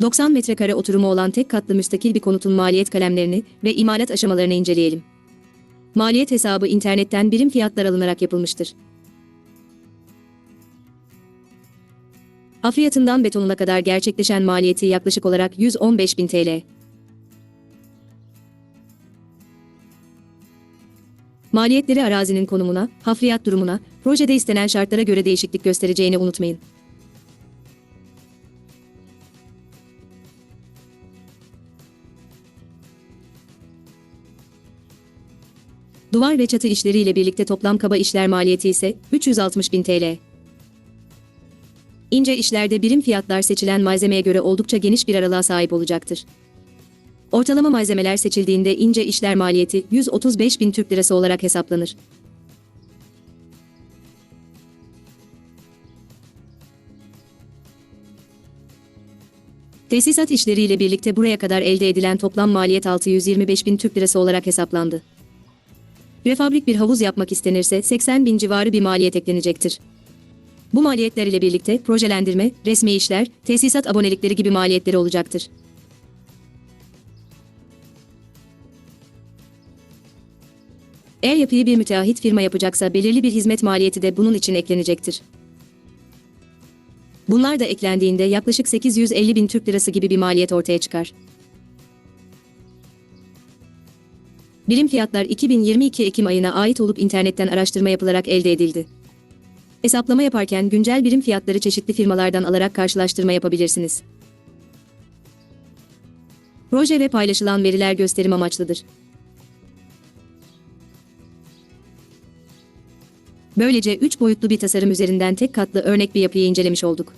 90 metrekare oturumu olan tek katlı müstakil bir konutun maliyet kalemlerini ve imalat aşamalarını inceleyelim. Maliyet hesabı internetten birim fiyatlar alınarak yapılmıştır. Hafriyatından betonuna kadar gerçekleşen maliyeti yaklaşık olarak 115 bin TL. Maliyetleri arazinin konumuna, hafriyat durumuna, projede istenen şartlara göre değişiklik göstereceğini unutmayın. Duvar ve çatı işleriyle birlikte toplam kaba işler maliyeti ise 360 bin TL. İnce işlerde birim fiyatlar seçilen malzemeye göre oldukça geniş bir aralığa sahip olacaktır. Ortalama malzemeler seçildiğinde ince işler maliyeti 135 bin Türk Lirası olarak hesaplanır. Tesisat işleriyle birlikte buraya kadar elde edilen toplam maliyet 625 bin Türk Lirası olarak hesaplandı. Prefabrik bir havuz yapmak istenirse 80 bin civarı bir maliyet eklenecektir. Bu maliyetler ile birlikte projelendirme, resmi işler, tesisat abonelikleri gibi maliyetleri olacaktır. Eğer yapıyı bir müteahhit firma yapacaksa belirli bir hizmet maliyeti de bunun için eklenecektir. Bunlar da eklendiğinde yaklaşık 850 bin Türk Lirası gibi bir maliyet ortaya çıkar. Birim fiyatlar 2022 Ekim ayına ait olup internetten araştırma yapılarak elde edildi. Hesaplama yaparken güncel birim fiyatları çeşitli firmalardan alarak karşılaştırma yapabilirsiniz. Proje ve paylaşılan veriler gösterim amaçlıdır. Böylece 3 boyutlu bir tasarım üzerinden tek katlı örnek bir yapıyı incelemiş olduk.